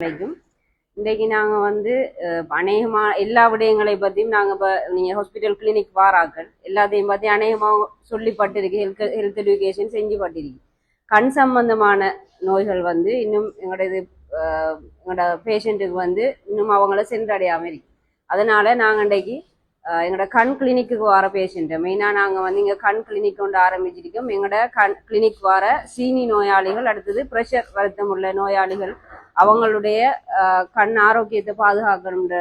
கிடைக்கும் இன்றைக்கு நாங்கள் வந்து அநேகமா எல்லா விடயங்களை பற்றியும் நாங்கள் இப்போ நீங்கள் ஹாஸ்பிட்டல் கிளினிக் வாராக்கள் எல்லாத்தையும் பற்றி அநேகமாக சொல்லிப்பட்டிருக்கு ஹெல்த் ஹெல்த் எஜுகேஷன் செஞ்சுப்பட்டிருக்கு. கண் சம்பந்தமான நோய்கள் வந்து இன்னும் எங்களோட இது எங்களோட பேஷண்ட்டுக்கு வந்து இன்னும் அவங்கள சென்றடையாமல் இருக்கு. அதனால நாங்கள் இன்றைக்கு எங்களோட கண் கிளினிக்கு வர பேஷண்ட்டு மெயினாக நாங்கள் வந்து இங்கே கண் கிளினிக் கொண்டு ஆரம்பிச்சிருக்கோம். எங்களோட கண் கிளினிக் வர சீனி நோயாளிகள் அடுத்தது ப்ரெஷர் வருத்தம் உள்ள நோயாளிகள் அவங்களுடைய கண் ஆரோக்கியத்தை பாதுகாக்கணுன்ற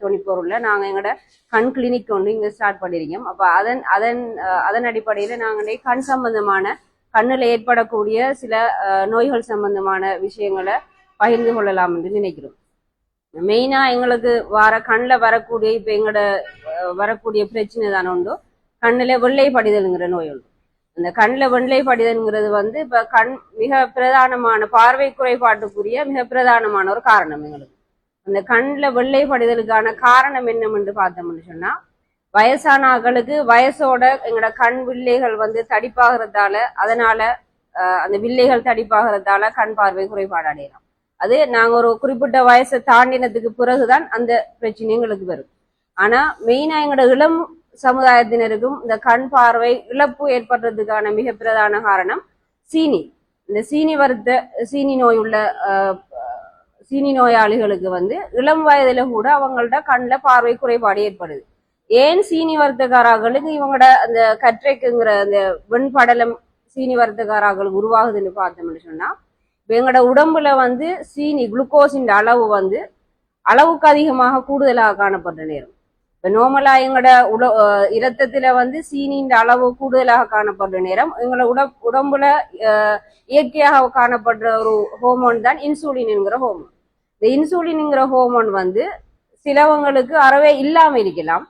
துணிப்பொருளில் நாங்கள் எங்களோட கண் கிளினிக் கொண்டு இங்கே ஸ்டார்ட் பண்ணியிருக்கோம் அப்போ அதன் அதன் அதன் அடிப்படையில் நாங்கள் கண் சம்பந்தமான கண்ணில் ஏற்படக்கூடிய சில அஹ், நோய்கள் சம்பந்தமான விஷயங்களை பகிர்ந்து கொள்ளலாம் என்று நினைக்கிறோம். மெயினாக எங்களுக்கு வர கண்ணில் வரக்கூடிய இப்போ எங்களோட அஹ், வரக்கூடிய பிரச்சனை தானே உண்டோ? கண்ணில் வெள்ளை படிதலுங்கிற நோய் உண்டு. அந்த கண்ணில் வெள்ளை படிதல்ங்கிறது வந்து இப்போ கண் மிக பிரதானமான பார்வை குறைபாட்டுக்குரிய மிக பிரதானமான ஒரு காரணம் எங்களுக்கு. அந்த கண்ணில் வெள்ளை படிதலுக்கான காரணம் என்னமென்று பார்த்தோம்னு சொன்னா வயசான ஆட்களுக்கு வயசோட எங்களோட கண் வில்லைகள் வந்து தடிப்பாகிறதால அதனால அந்த வில்லைகள் தடிப்பாகிறதால கண் பார்வை குறைபாடு அடையலாம். அது நாங்க ஒரு குறிப்பிட்ட வயசை தாண்டினதுக்கு பிறகுதான் அந்த பிரச்சனை எங்களுக்கு வரும். ஆனா மெயினா எங்களோட இளம் சமுதாயத்தினருக்கும் இந்த கண் பார்வை இழப்பு ஏற்படுறதுக்கான மிக பிரதான காரணம் சீனி. இந்த சீனி வருத்த சீனி நோய் உள்ள சீனி நோயாளிகளுக்கு வந்து இளம் வயதுல கூட அவங்கள்ட்ட கண்ணில் பார்வை குறைபாடு ஏற்படுது. ஏன் சீனி வருத்தக்காரர்களுக்கு இவங்களோட அந்த கற்றைக்குங்கிற அந்த வெண்படலம் சீனி வர்த்தகாரர்களுக்கு உருவாகுதுன்னு பார்த்தோம்னு சொன்னா எங்களோட உடம்புல வந்து சீனி குளுக்கோஸின் அளவு வந்து அளவுக்கு அதிகமாக கூடுதலாக காணப்படுற நேரம். இப்போ நோமலா எங்களோட உட இரத்தத்தில் இரத்தத்துல வந்து சீனின்ற அளவு கூடுதலாக காணப்படுற நேரம் எங்களோட உட உடம்புல இயற்கையாக காணப்படுற ஒரு ஹோமோன் தான் இன்சுலின் என்கிற ஹோமோன் இந்த இன்சுலின்ங்கிற ஹோமோன் வந்து சிலவங்களுக்கு அறவே இல்லாமல் இருக்கலாம்.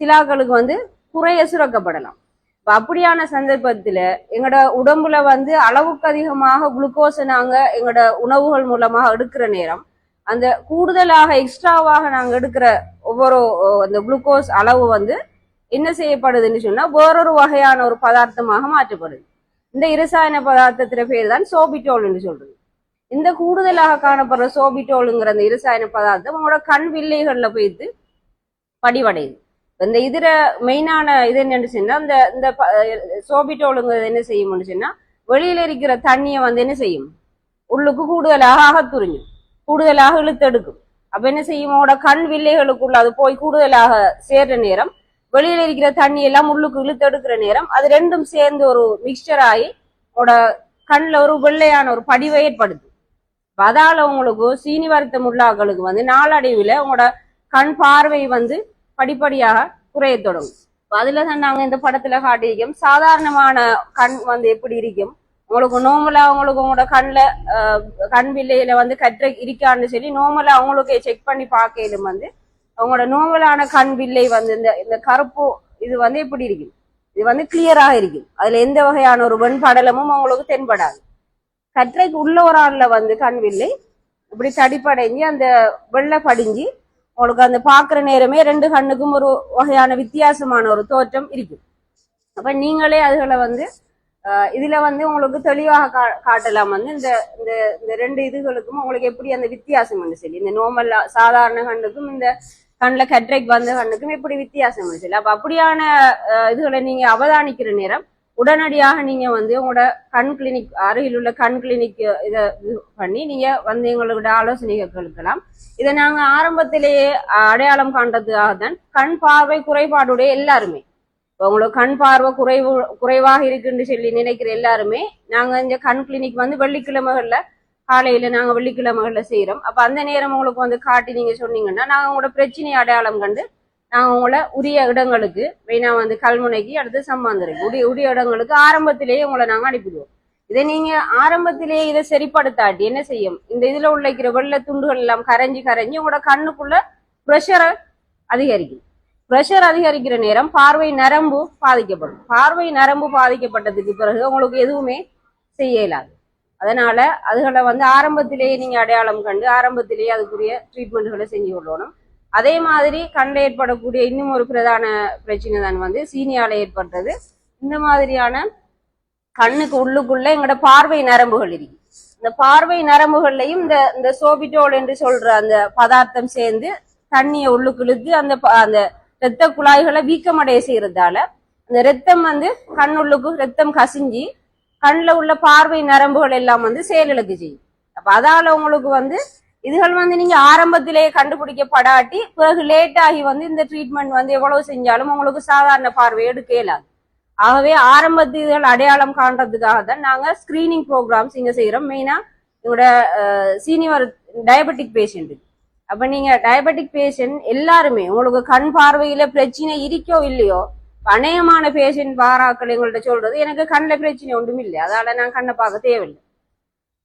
சிலாக்களுக்கு வந்து குறைய சுரக்கப்படலாம். இப்போ அப்படியான சந்தர்ப்பத்தில் எங்களோட உடம்புல வந்து அளவுக்கு அதிகமாக குளுக்கோஸை நாங்கள் எங்களோட உணவுகள் மூலமாக எடுக்கிற நேரம் அந்த கூடுதலாக எக்ஸ்ட்ராவாக நாங்கள் எடுக்கிற ஒவ்வொரு அந்த குளுக்கோஸ் அளவு வந்து என்ன செய்யப்படுதுன்னு சொன்னா வேறொரு வகையான ஒரு பதார்த்தமாக மாற்றப்படுது. இந்த இரசாயன பதார்த்தத்துல பேர் தான் சோபிட்டோல் என்று சொல்றது. இந்த கூடுதலாக காணப்படுற சோபிட்டோலுங்கிற அந்த இரசாயன பதார்த்தம் உங்களோட கண் வில்லைகளில் போயிட்டு படிவடையுது. இந்த இதர மெயினான இது என்னன்னு சொன்னா இந்த இந்த சோபிட்டோலுங்கிறது என்ன செய்யும்னு சொன்னா வெளியில இருக்கிற தண்ணியை வந்து என்ன செய்யும்? உள்ளுக்கு கூடுதலாக ஆகத்துறிஞ்சும் கூடுதலாக இழுத்தெடுக்கும். அப்ப என்ன செய்யும்? உங்களோட கண் வில்லைகளுக்குள்ள அது போய் கூடுதலாக சேர்ற நேரம் வெளியில இருக்கிற தண்ணி எல்லாம் உள்ளுக்கு இழுத்தெடுக்கிற நேரம் அது ரெண்டும் சேர்ந்து ஒரு மிக்சர் ஆகி உங்களோட கண்ணில் ஒரு வெள்ளையான ஒரு படிவை ஏற்படுது. அதால உங்களுக்கு சீனி வருத்தம் உள்ளாக்களுக்கு வந்து நாளடைவில் உங்களோட கண் பார்வை வந்து படிப்படியாக குறைய தொடங்கும். அதுல தான் நாங்கள் இந்த படத்துல காட்டியிருக்கோம். சாதாரணமான கண் வந்து எப்படி இருக்கும்? உங்களுக்கு நோமலா அவங்களுக்கு உங்களோட கண்ணில் கண் வில்லையில வந்து கற்றை இருக்கான்னு சொல்லி நோமலா அவங்களுக்கு செக் பண்ணி பார்க்கலும் வந்து அவங்களோட நோமலான கண் வில்லை வந்து இந்த இந்த கருப்பு இது வந்து எப்படி இருக்குது? இது வந்து கிளியராக இருக்கும் அதுல எந்த வகையான ஒரு வெண்படலமும் அவங்களுக்கு தென்படாது. கற்றைக்கு உள்ள ஒரு ஆள்ல வந்து கண் வில்லை. இப்படி தடிப்படைஞ்சு அந்த வெள்ளை படிஞ்சு உங்களுக்கு அந்த பார்க்குற நேரமே ரெண்டு கண்ணுக்கும் ஒரு வகையான வித்தியாசமான ஒரு தோற்றம் இருக்கும் அப்ப நீங்களே அதுகளை வந்து இதுல வந்து உங்களுக்கு தெளிவாக கா- காட்டலாம் வந்து இந்த இந்த இந்த ரெண்டு இதுகளுக்கும் உங்களுக்கு எப்படி அந்த வித்தியாசம் வந்து சொல்லி இந்த நோமல் சாதாரண கண்ணுக்கும் இந்த கண்ணில் கட்ரைக் வந்த கண்ணுக்கும் எப்படி வித்தியாசம் வந்து சொல்லி. அப்ப அப்படியான இதுகளை நீங்க அவதானிக்கிற நேரம் உடனடியாக நீங்க வந்து உங்களோட கண் கிளினிக் அருகில் உள்ள கண் கிளினிக் இதை இது பண்ணி நீங்க வந்து எங்களோட ஆலோசனை கேட்கலாம். இதை நாங்க ஆரம்பத்திலேயே அடையாளம் காண்றதுக்காக தான் கண் பார்வை குறைபாடுடைய எல்லாருமே இப்ப உங்களுக்கு கண் பார்வை குறைவு குறைவாக இருக்குன்னு சொல்லி நினைக்கிற எல்லாருமே நாங்கள் இந்த கண் கிளினிக் வந்து வெள்ளிக்கிழமைகள்ல காலையில் நாங்கள் வெள்ளிக்கிழமைகளில் செய்கிறோம் அப்போ அந்த நேரம் உங்களுக்கு வந்து காட்டி நீங்கள் சொன்னீங்கன்னா நாங்கள் உங்களோட பிரச்சனை அடையாளம் கண்டு நாங்கள் உங்களை உரிய இடங்களுக்கு மெயினாக வந்து கல்முனைக்கு அடுத்து சம்பாந்திருக்கு உரிய உரிய இடங்களுக்கு ஆரம்பத்திலேயே உங்களை நாங்கள் அனுப்பிடுவோம். இதை நீங்கள் ஆரம்பத்திலேயே இதை சரிப்படுத்தாட்டி என்ன செய்யும்? இந்த இதில் உள்ள இருக்கிற வெள்ளை துண்டுகள் எல்லாம் கரைஞ்சி கரைஞ்சி உங்களோட கண்ணுக்குள்ள ப்ரெஷரை அதிகரிக்கும். ப்ரெஷர் அதிகரிக்கிற நேரம் பார்வை நரம்பு பாதிக்கப்படும். பார்வை நரம்பு பாதிக்கப்பட்டதுக்கு பிறகு உங்களுக்கு எதுவுமே செய்ய இயலாது. அதனால அதுகளை வந்து ஆரம்பத்திலேயே நீங்க அடையாளம் கண்டு ஆரம்பத்திலேயே அதுக்குரிய ட்ரீட்மெண்ட்களை செஞ்சு கொள்ளணும். அதே மாதிரி கண்ணில் ஏற்படக்கூடிய இன்னும் ஒரு பிரதான பிரச்சனை தான் வந்து சீனியால ஏற்பட்டது. இந்த மாதிரியான கண்ணுக்கு உள்ளுக்குள்ள எங்களோட பார்வை நரம்புகள் இருக்கு. இந்த பார்வை நரம்புகள்லையும் இந்த இந்த சோபிட்டோல் என்று சொல்ற அந்த பதார்த்தம் சேர்ந்து தண்ணியை உள்ளுக்கு இழுத்து அந்த ப- அந்த இரத்த குழாய்களை வீக்கமடைய செய்யறதால அந்த ரத்தம் வந்து கண்ணுள்ளுக்கு ரத்தம் கசிஞ்சு கண்ணில் உள்ள பார்வை நரம்புகள் எல்லாம் வந்து செயலிழக்கு செய்யும். அப்ப அதால உங்களுக்கு வந்து இதுகள் வந்து நீங்க ஆரம்பத்திலேயே கண்டுபிடிக்கப்படாட்டி பிறகு லேட் ஆகி வந்து இந்த ட்ரீட்மெண்ட் வந்து எவ்வளவு செஞ்சாலும் உங்களுக்கு சாதாரண பார்வை எடுக்க இயலாது ஆகவே ஆரம்பத்து இதுகள் அடையாளம் காண்றதுக்காக தான் நாங்க ஸ்கிரீனிங் ப்ரோக்ராம்ஸ் இங்க செய்யறோம் மெயினா இதோட சீனியர் டயபெட்டிக் பேஷண்ட் அப்ப நீங்க டயபெட்டிக் பேஷண்ட் எல்லாருமே உங்களுக்கு கண் பார்வையில பிரச்சனை இருக்கோ இல்லையோ அநேகமான பேஷண்ட் பாராக்கள் எங்கள்ட்ட சொல்றது எனக்கு கண்ணில் பிரச்சனை ஒன்றும் இல்லை. அதால நான் கண்ணை பார்க்க தேவையில்லை.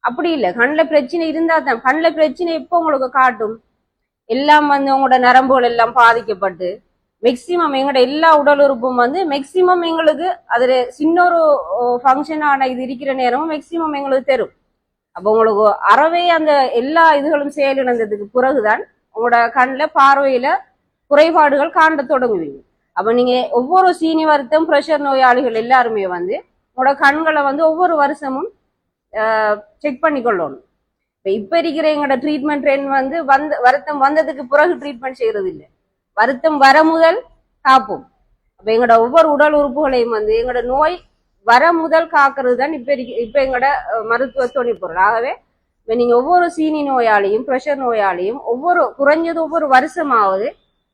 அப்படி இல்லை. கண்ணில் பிரச்சனை இருந்தா தான் கண்ணில் பிரச்சனை எப்போ உங்களுக்கு காட்டும்? எல்லாம் வந்து உங்களோட நரம்புகள் எல்லாம் பாதிக்கப்பட்டு மேக்சிமம் எங்களோட எல்லா உடல் உறுப்பும் வந்து மேக்சிமம் எங்களுக்கு அதுல சின்ன ஒரு ஃபங்க்ஷனான இது இருக்கிற நேரமும் மேக்சிமம் எங்களுக்கு தரும். அப்போ உங்களுக்கு அறவே அந்த எல்லா இதுகளும் செயலிழந்ததுக்கு பிறகுதான் உங்களோட கண்ணில் பார்வையில குறைபாடுகள் காண்ட தொடங்குவீங்க. அப்ப நீங்க ஒவ்வொரு சீனி வருத்தம் பிரஷர் நோயாளிகள் எல்லாருமே வந்து உங்களோட கண்களை வந்து ஒவ்வொரு வருஷமும் செக் பண்ணி கொள்ளணும் இப்போ இப்போ இருக்கிற எங்களோட ட்ரீட்மெண்ட் ட்ரெண்ட் வந்து வந்த வருத்தம் வந்ததுக்கு பிறகு ட்ரீட்மெண்ட் செய்யறது இல்லை வருத்தம் வர முதல் காப்போம் அப்போ எங்களோட ஒவ்வொரு உடல் உறுப்புகளையும் வந்து எங்களோட நோய் வர முதல் காக்கிறது தான் இப்ப இப்ப எங்களோட அஹ், மருத்துவ துணைப்பொருள் ஆகவே இப்ப நீங்க ஒவ்வொரு சீனி நோயாளியும் பிரஷர் நோயாளியும் ஒவ்வொரு குறைஞ்சது ஒவ்வொரு வருஷமாவது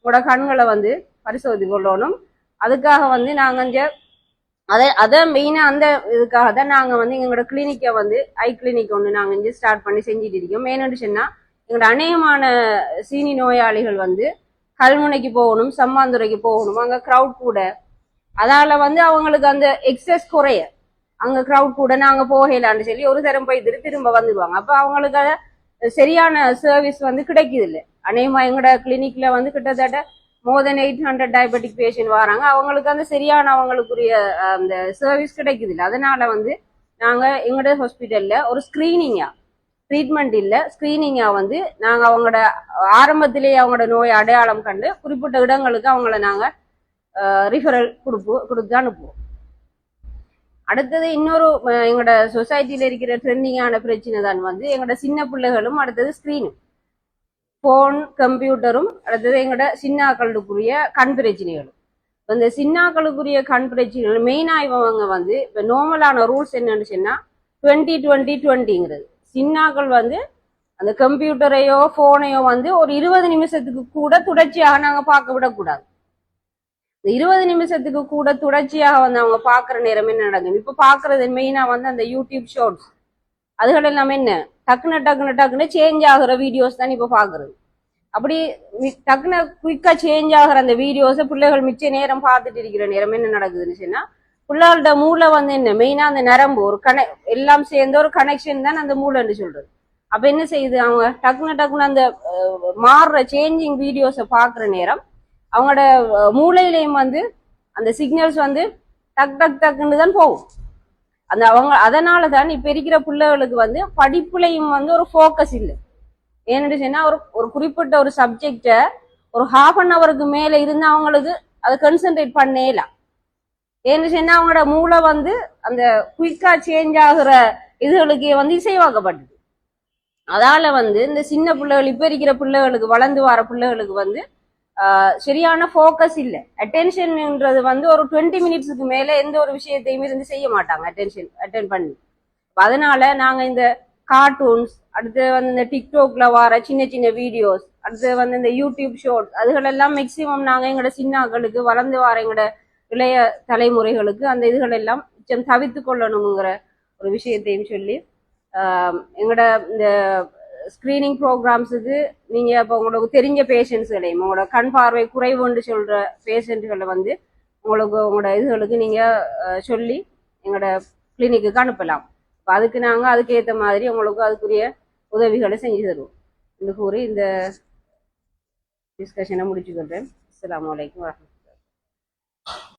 உங்களோட கண்களை வந்து பரிசோதி கொள்ளணும். அதுக்காக வந்து நாங்க இங்கே அதை அதை மெயினா அந்த இதுக்காக தான் நாங்க வந்து எங்களோட கிளினிக்கை வந்து ஐ கிளினிக் ஒன்று நாங்க இங்கே ஸ்டார்ட் பண்ணி செஞ்சுட்டு இருக்கோம். மெயின்னு எங்களோட அநேகமான சீனி நோயாளிகள் வந்து கல்முனைக்கு போகணும் சம்மாந்துறைக்கு போகணும். அங்க க்ரௌட் கூட அதால வந்து அவங்களுக்கு அந்த எக்ஸஸ் குறைய. அங்க க்ரௌட் கூட நாங்க போகலான்னு சொல்லி ஒரு தரம் திரு திரும்ப வந்துடுவாங்க அப்ப அவங்களுக்கு சரியான சர்வீஸ் வந்து கிடைக்குது இல்லை அநேகமா எங்களோட கிளினிக்ல வந்து கிட்டத்தட்ட more than eight hundred diabetic patient வராங்க. அவங்களுக்கு அந்த சரியான அவங்களுக்குரிய அந்த சர்வீஸ் கிடைக்குது இல்லை அதனால வந்து நாங்க எங்களோட ஹாஸ்பிட்டல்ல ஒரு ஸ்கிரீனிங்கா ட்ரீட்மெண்ட் இல்ல ஸ்கிரீனிங்கா வந்து நாங்க அவங்களோட ஆரம்பத்திலேயே அவங்களோட நோயை அடையாளம் கண்டு குறிப்பிட்ட இடங்களுக்கு அவங்கள நாங்க ரிஃபரல் கொடுப்போம் கொடுத்து அனுப்புவோம் அடுத்தது இன்னொரு எங்களோட சொசைட்டியில் இருக்கிற ட்ரெண்டிங்கான பிரச்சனை தான் வந்து எங்களோட சின்ன பிள்ளைகளும் அடுத்தது ஸ்க்ரீனும் ஃபோன் கம்ப்யூட்டரும் அடுத்தது எங்களோட சின்னாக்களுக்குரிய கண் பிரச்சனைகளும் இந்த சின்னாக்களுக்குரிய கண் பிரச்சனைகள் மெயினாக இவங்க வந்து இப்போ நார்மலான ரூல்ஸ் என்னன்னு சொன்னால் டுவெண்ட்டி டுவெண்ட்டி டுவெண்ட்டிங்கிறது சின்னாக்கள் வந்து அந்த கம்ப்யூட்டரையோ ஃபோனையோ வந்து ஒரு இருபது நிமிஷத்துக்கு கூட தொடர்ச்சியாக நாங்கள் பார்க்க விடக்கூடாது இருபது நிமிஷத்துக்கு கூட தொடர்ச்சியாக வந்து அவங்க பார்க்குற நேரம் என்ன நடக்கும்? இப்போ பார்க்கறது மெயினாக வந்து அந்த யூடியூப் ஷார்ட்ஸ் அதுகள் எல்லாமே என்ன? டக்குன்னு டக்குன்னு டக்குன்னு சேஞ்ச் ஆகுற வீடியோஸ் தான் இப்போ பார்க்கறது. அப்படி டக்குனு டக்குன்னு குயிக்காக சேஞ்ச் ஆகுற அந்த வீடியோஸை பிள்ளைகள் மிச்ச நேரம் பார்த்துட்டு இருக்கிற நேரம் என்ன நடக்குதுன்னு சொன்னா பிள்ளைகளோட மூளை வந்து என்ன? மெயினாக அந்த நரம்பு ஒரு கனெ எல்லாம் சேர்ந்த ஒரு கனெக்ஷன் தான் அந்த மூளைன்னு சொல்றது. அப்ப என்ன செய்யுது அவங்க? டக்குன்னு டக்குன்னு அந்த மாறுற சேஞ்சிங் வீடியோஸை பார்க்குற நேரம் அவங்களோட மூளையிலையும் வந்து அந்த சிக்னல்ஸ் வந்து டக் டக் டக்குன்னு தான் போகும். அந்த அவங்க அதனால தான் இப்போ இருக்கிற பிள்ளைகளுக்கு வந்து படிப்புலையும் வந்து ஒரு ஃபோக்கஸ் இல்லை. ஏன்னு சொன்னால் ஒரு ஒரு குறிப்பிட்ட ஒரு சப்ஜெக்டை ஒரு ஹாஃப் அன் ஹவருக்கு மேலே இருந்து அவங்களுக்கு அதை கன்சென்ட்ரேட் பண்ணேலாம் ஏன்னு சொன்னால் அவங்களோட மூளை வந்து அந்த குயிக்காக சேஞ்ச் ஆகுற இதுகளுக்கு வந்து இசைவாக்கப்பட்டது. அதால வந்து இந்த சின்ன பிள்ளைகள் இப்போ இருக்கிற பிள்ளைகளுக்கு வளர்ந்து வர பிள்ளைகளுக்கு வந்து சரியான ஃபோக்கஸ் இல்லை. அட்டென்ஷன்ன்றது வந்து ஒரு டுவெண்ட்டி மினிட்ஸுக்கு மேலே எந்த ஒரு விஷயத்தையுமே இருந்து செய்ய மாட்டாங்க அட்டென்ஷன் அட்டென்ட் பண்ணி. அதனால நாங்கள் இந்த கார்ட்டூன்ஸ் அடுத்து வந்து இந்த டிக்டாக்ல வர சின்ன சின்ன வீடியோஸ் அடுத்து வந்து இந்த யூடியூப் ஷோர்ட்ஸ் அதுகளெல்லாம் மேக்சிமம் நாங்கள் எங்களோட சின்னாக்களுக்கு வளர்ந்து வர எங்களோட இளைய தலைமுறைகளுக்கு அந்த இதுகள் எல்லாம் தவிர்த்து கொள்ளணுங்கிற ஒரு விஷயத்தையும் சொல்லி எங்களோட இந்த ஸ்க்ரீனிங் ப்ரோக்ராம்ஸுக்கு நீங்கள் இப்போ உங்களுக்கு தெரிஞ்ச பேஷண்ட்ஸ்களையும் உங்களோட கண் பார்வை குறைவுன்னு சொல்கிற பேஷண்ட்டுகளை வந்து உங்களுக்கு உங்களோட இதுகளுக்கு நீங்கள் சொல்லி எங்களோட கிளினிக்கு அனுப்பலாம். இப்போ அதுக்கு நாங்கள் அதுக்கேற்ற மாதிரி உங்களுக்கு அதுக்குரிய உதவிகளை செஞ்சு தருவோம். என்று கூறி இந்த டிஸ்கஷனை முடிச்சுக்கொள்கிறேன் அஸ்லாம் வலைக்கம் வரமத்துல